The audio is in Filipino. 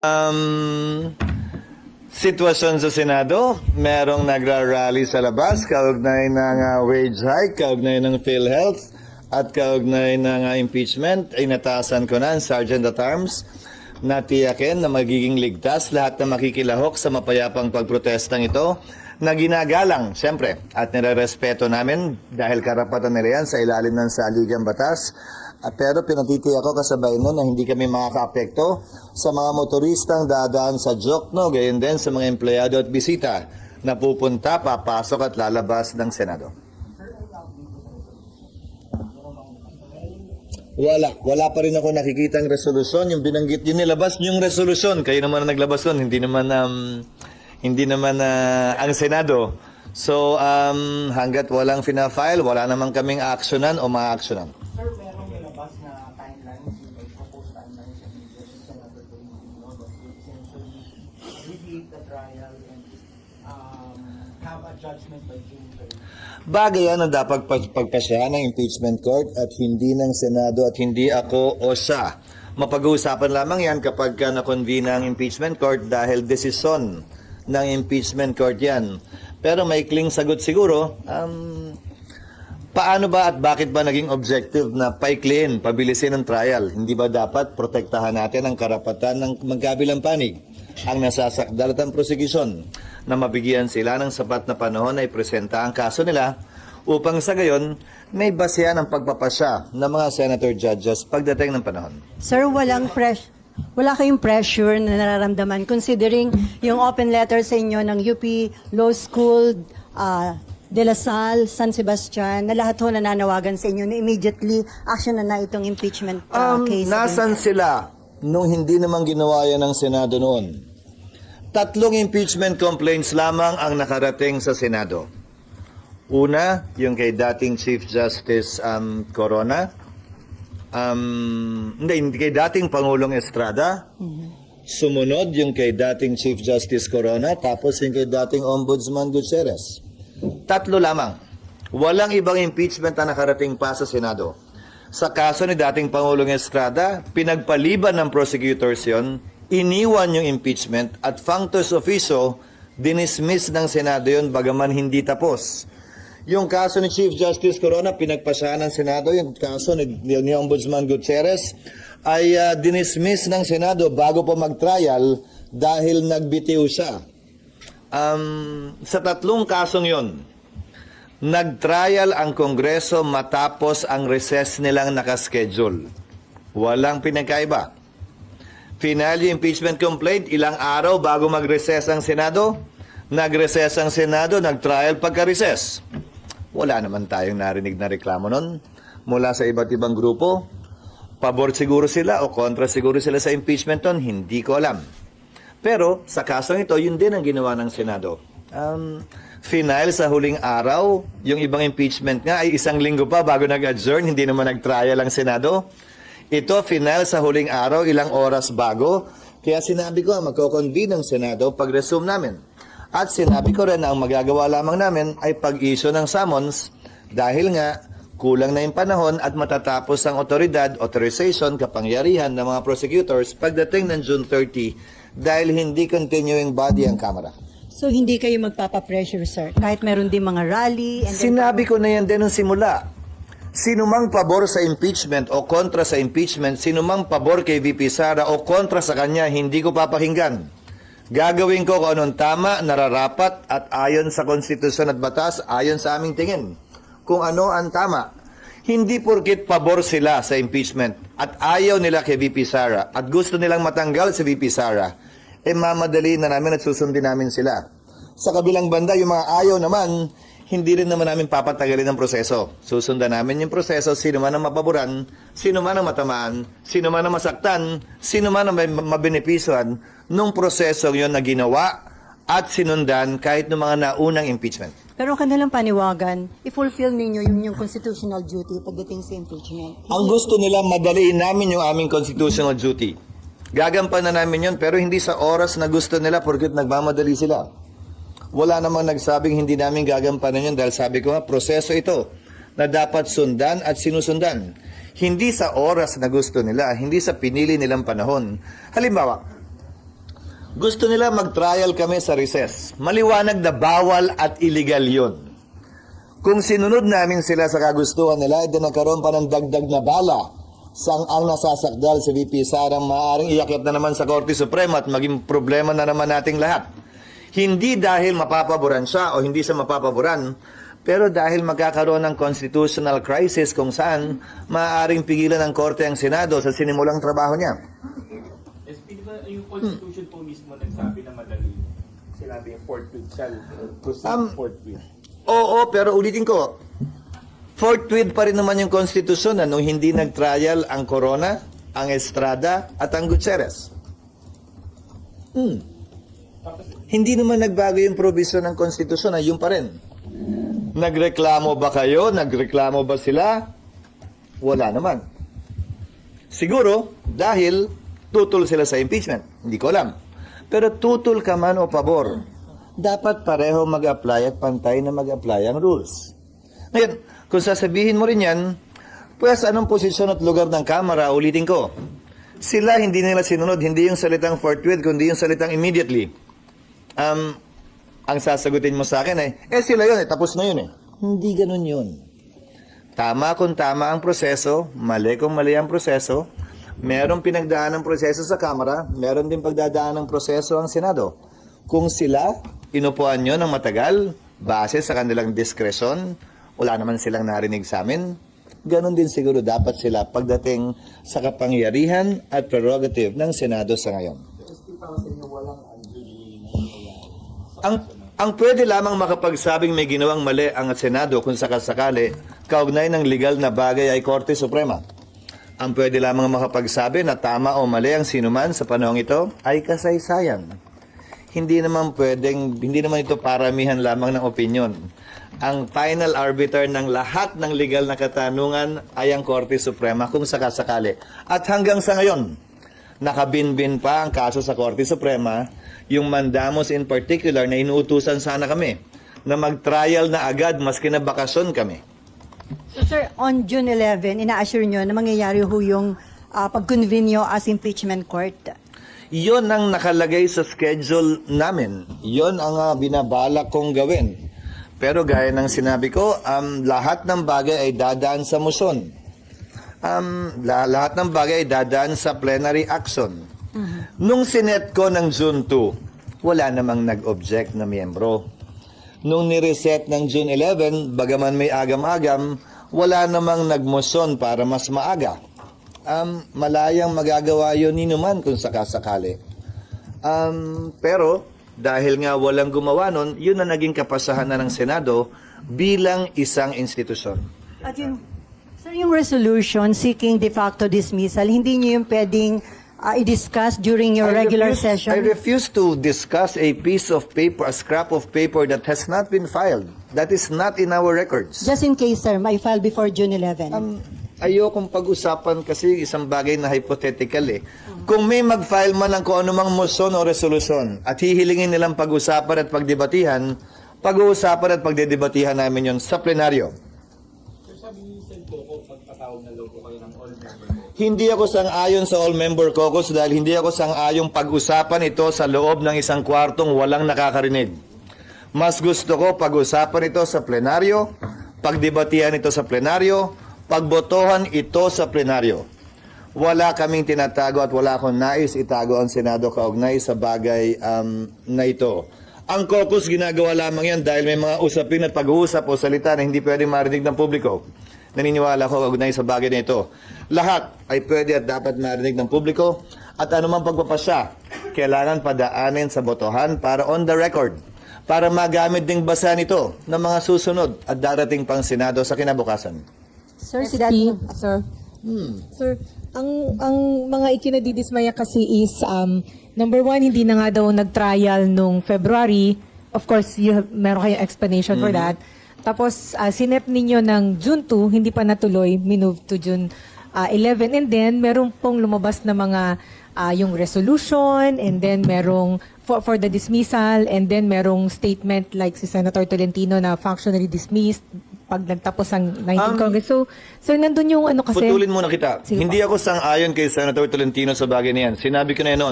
Um, sitwasyon sa Senado, merong nagra-rally sa labas, kaugnay ng uh, wage hike, kaugnay ng PhilHealth, at kaugnay ng uh, impeachment, ay natasan ko na ang Sergeant at Arms na tiyakin na magiging ligtas lahat na makikilahok sa mapayapang pagprotestang ito na ginagalang, siyempre, at nirerespeto namin dahil karapatan nila yan sa ilalim ng saligang batas. Ah, pero pinatitiyak ko kasabay nun na hindi kami makakaapekto sa mga motoristang dadaan sa Jokno, gayon din sa mga empleyado at bisita na pupunta, papasok at lalabas ng Senado. Wala. Wala pa rin ako nakikitang resolusyon. Yung binanggit, yung nilabas yung resolusyon. Kayo naman ang naglabas nun. Hindi naman, um, hindi naman ah, ang Senado. So, um, hanggat walang fina-file, wala naman kaming actionan o ma-actionan. Nilabas na timeline, yung proposed timeline sa media sa Senator Domingo that would essentially repeat the trial and um, have a judgment by June 30. Bagay yan ang dapat pag- pagpasyahan ng impeachment court at hindi ng Senado at hindi ako o siya. Mapag-uusapan lamang yan kapag ka na-convene ang impeachment court dahil desisyon ng impeachment court yan. Pero may kling sagot siguro, um, paano ba at bakit ba naging objective na paikliin, pabilisin ang trial? Hindi ba dapat protektahan natin ang karapatan ng magkabilang panig? Ang nasasakdal at ang prosecution na mabigyan sila ng sapat na panahon na ipresenta ang kaso nila upang sa gayon may basehan ang pagpapasya ng mga senator judges pagdating ng panahon. Sir, walang fresh wala kayong pressure na nararamdaman considering yung open letter sa inyo ng UP Law School, ah, De La Salle, San Sebastian, na lahat ho nananawagan sa inyo na immediately action na na itong impeachment ah, Um, case. nasan sila nung hindi naman ginawa yan ng Senado noon? Tatlong impeachment complaints lamang ang nakarating sa Senado. Una, yung kay dating Chief Justice um, Corona. Um, hindi, hindi kay dating Pangulong Estrada. Sumunod yung kay dating Chief Justice Corona, tapos yung kay dating Ombudsman Gutierrez. Tatlo lamang. Walang ibang impeachment na nakarating pa sa Senado. Sa kaso ni dating Pangulong Estrada, pinagpaliban ng prosecutors yon, iniwan yung impeachment at functus officio, dinismiss ng Senado yon bagaman hindi tapos. Yung kaso ni Chief Justice Corona, pinagpasahan ng Senado. Yung kaso ni, ni Ombudsman Gutierrez ay ah, dinismiss ng Senado bago pa mag-trial dahil nagbitiw siya. Um, sa tatlong kasong yon, nag-trial ang Kongreso matapos ang recess nilang nakaschedule. Walang pinagkaiba. Final impeachment complaint, ilang araw bago mag-recess ang Senado. Nag-recess ang Senado, nag-trial pagka-recess. Wala naman tayong narinig na reklamo nun mula sa iba't ibang grupo. Pabor siguro sila o kontra siguro sila sa impeachment nun, hindi ko alam. Pero sa kasong ito, yun din ang ginawa ng Senado. Um, final sa huling araw, yung ibang impeachment nga ay isang linggo pa bago nag-adjourn, hindi naman nag-trial ang Senado. Ito, final sa huling araw, ilang oras bago. Kaya sinabi ko, magko-convene ang Senado pag-resume namin. At sinabi ko rin na ang magagawa lamang namin ay pag-issue ng summons dahil nga kulang na yung panahon at matatapos ang otoridad, authorization, kapangyarihan ng mga prosecutors pagdating ng June 30 dahil hindi continuing body ang Kamara. So hindi kayo magpapa-pressure, sir, kahit meron din mga rally and Sinabi ko na yan din nung simula. Sino mang pabor sa impeachment o kontra sa impeachment, sino mang pabor kay VP Sara o kontra sa kanya, hindi ko papakinggan. Gagawin ko kung anong tama, nararapat at ayon sa konstitusyon at batas, ayon sa aming tingin. Kung ano ang tama. Hindi porkit pabor sila sa impeachment at ayaw nila kay VP Sara at gusto nilang matanggal si VP Sara, eh mamadali na namin at susundin namin sila. Sa kabilang banda, yung mga ayaw naman, hindi rin naman namin papatagalin ang proseso. Susundan namin yung proseso, sino man ang mapaboran, sino man ang matamaan, sino man ang masaktan, sino man ang may mabenepisyohan nung proseso yon na ginawa at sinundan kahit ng mga naunang impeachment. Pero kanilang paniwagan, i-fulfill ninyo yung, yung constitutional duty pagdating sa impeachment. Ang gusto nila, madaliin namin yung aming constitutional duty. Gagampan na namin yon pero hindi sa oras na gusto nila porkit nagmamadali sila. Wala namang nagsabing hindi namin gagampanan yun dahil sabi ko nga, proseso ito na dapat sundan at sinusundan. Hindi sa oras na gusto nila, hindi sa pinili nilang panahon. Halimbawa, Gusto nila mag-trial kami sa recess. Maliwanag na bawal at illegal yon. Kung sinunod namin sila sa kagustuhan nila, edi nagkaroon pa ng dagdag na bala sang ang nasasakdal si VP Sarang maaaring iyakyat na naman sa Korte Suprema at maging problema na naman nating lahat. Hindi dahil mapapaboran siya o hindi siya mapapaboran, pero dahil magkakaroon ng constitutional crisis kung saan maaaring pigilan ng Korte ang Senado sa sinimulang trabaho niya. SP, di ba yung constitution po mismo nagsabi na madali? Sinabi yung forthwith shall proceed Um, forthwith. Oo, pero ulitin ko, forthwith pa rin naman yung konstitusyon na nung hindi nag-trial ang Corona, ang Estrada, at ang Gutierrez. Hmm. Hindi naman nagbago yung provision ng konstitusyon na yun pa rin. Nagreklamo ba kayo? Nagreklamo ba sila? Wala naman. Siguro, dahil tutol sila sa impeachment. Hindi ko alam. Pero tutol ka man o pabor, dapat pareho mag-apply at pantay na mag-apply ang rules. Ngayon, kung sasabihin mo rin yan, pues anong posisyon at lugar ng Kamara, ulitin ko. Sila hindi nila sinunod, hindi yung salitang forthwith, kundi yung salitang immediately. Um, ang sasagutin mo sa akin ay, eh sila yun, eh, tapos na yun eh. Hindi ganun yun. Tama kung tama ang proseso, mali kung mali ang proseso, merong pinagdaan ng proseso sa Kamara, meron din pagdadaan ng proseso ang Senado. Kung sila, inupuan nyo ng matagal, base sa kanilang diskresyon, wala naman silang narinig sa amin, ganon din siguro dapat sila pagdating sa kapangyarihan at prerogative ng Senado sa ngayon. Ang ang pwede lamang makapagsabing may ginawang mali ang Senado kung sakasakali kaugnay ng legal na bagay ay Korte Suprema. Ang pwede lamang makapagsabi na tama o mali ang sinuman sa panahong ito ay kasaysayan. Hindi naman pwedeng, hindi naman ito paramihan lamang ng opinion. Ang final arbiter ng lahat ng legal na katanungan ay ang Korte Suprema kung sakasakali. At hanggang sa ngayon, nakabinbin pa ang kaso sa Korte Suprema, yung mandamos in particular na inuutusan sana kami na mag-trial na agad maski na bakasyon kami. So sir, on June 11, ina-assure nyo na mangyayari ho yung ah, pag-convene nyo as impeachment court. Yon ang nakalagay sa schedule namin. Yon ang ah, binabalak kong gawin. Pero gaya ng sinabi ko, um, lahat ng bagay ay dadaan sa muson. Um, la- lahat ng bagay ay dadaan sa plenary action. Nung sinet ko ng June 2, wala namang nag-object na miyembro. Nung nireset ng June 11, bagaman may agam-agam, wala namang nagmoson para mas maaga. Um, malayang magagawa yun ni naman kung sakasakali. Um, pero, dahil nga walang gumawa nun, yun na naging kapasahan na ng Senado bilang isang institusyon. At yun, sir, yung resolution seeking de facto dismissal, hindi nyo yung pwedeng ah, i-discuss during your I regular refuse- session? I refuse to discuss a piece of paper, a scrap of paper that has not been filed. That is not in our records. Just in case, sir, may file before June 11. Um, ayokong pag-usapan kasi isang bagay na hypothetical eh. Kung may mag-file man ng kung anumang motion o resolusyon at hihilingin nilang pag-usapan at pagdebatihan, pag-uusapan at pagdedebatihan namin yon sa plenaryo. sabi ni Sen Coco, magpatawag na logo kayo ng all member. Hindi ako sang-ayon sa all-member caucus dahil hindi ako sang-ayong pag-usapan ito sa loob ng isang kwartong walang nakakarinig. Mas gusto ko pag-usapan ito sa plenaryo, pagdebatihan ito sa plenaryo, pagbotohan ito sa plenaryo. Wala kaming tinatago at wala akong nais itago ang Senado kaugnay sa bagay um, na ito. Ang caucus ginagawa lamang yan dahil may mga usapin at pag-uusap o salita na hindi pwedeng marinig ng publiko. Naniniwala ko kaugnay sa bagay na ito. Lahat ay pwede at dapat marinig ng publiko at anumang pagpapasya, kailangan padaanin sa botohan para on the record, para magamit ding basa nito ng mga susunod at darating pang Senado sa kinabukasan. Sir, si SP, Dad- sir. Sir, ang ang mga ikinadidismaya kasi is um number one hindi na nga daw nag-trial nung February. Of course, you have, meron kayong explanation for that. Tapos uh, sinet ninyo ng June 2, hindi pa natuloy, minove to June uh, 11 and then meron pong lumabas na mga uh, yung resolution and then merong for, for the dismissal and then merong statement like si Senator Tolentino na functionally dismissed pag nagtapos ang 19th Um, Congress. So, sir, nandun yung ano kasi... Putulin muna kita. Sige Hindi ako sang-ayon kay Senator Tolentino sa bagay na yan. Sinabi ko na yan noon.